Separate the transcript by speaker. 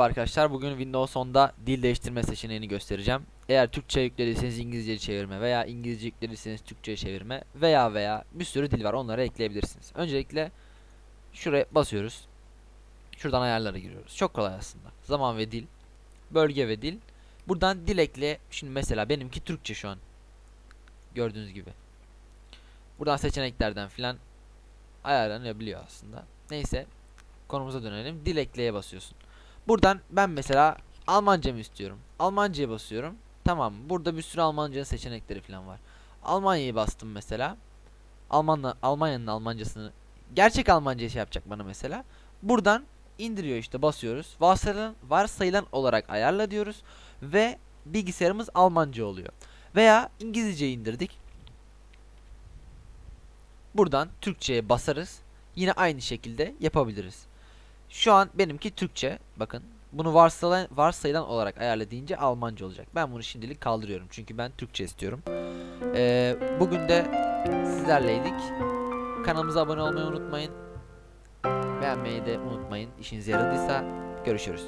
Speaker 1: Arkadaşlar bugün Windows 10'da dil değiştirme seçeneğini göstereceğim. Eğer Türkçe yüklediyseniz İngilizce çevirme veya İngilizce yüklediyseniz Türkçe çevirme veya veya bir sürü dil var onları ekleyebilirsiniz. Öncelikle şuraya basıyoruz. Şuradan ayarlara giriyoruz. Çok kolay aslında. Zaman ve dil, bölge ve dil. Buradan dil ekle. Şimdi mesela benimki Türkçe şu an. Gördüğünüz gibi. Buradan seçeneklerden filan ayarlanabiliyor aslında. Neyse konumuza dönelim. Dil ekleye basıyorsun. Buradan ben mesela Almanca istiyorum? Almanca'ya basıyorum. Tamam. Burada bir sürü Almanca seçenekleri falan var. Almanya'yı bastım mesela. Almanla Almanya'nın Almancasını gerçek Almancayı şey yapacak bana mesela. Buradan indiriyor işte basıyoruz. Varsayılan, varsayılan olarak ayarla diyoruz ve bilgisayarımız Almanca oluyor. Veya İngilizce indirdik. Buradan Türkçe'ye basarız. Yine aynı şekilde yapabiliriz. Şu an benimki Türkçe. Bakın. Bunu varsayılan, varsayılan olarak ayarla deyince Almanca olacak. Ben bunu şimdilik kaldırıyorum. Çünkü ben Türkçe istiyorum. Ee, bugün de sizlerleydik. Kanalımıza abone olmayı unutmayın. Beğenmeyi de unutmayın. İşinize yaradıysa görüşürüz.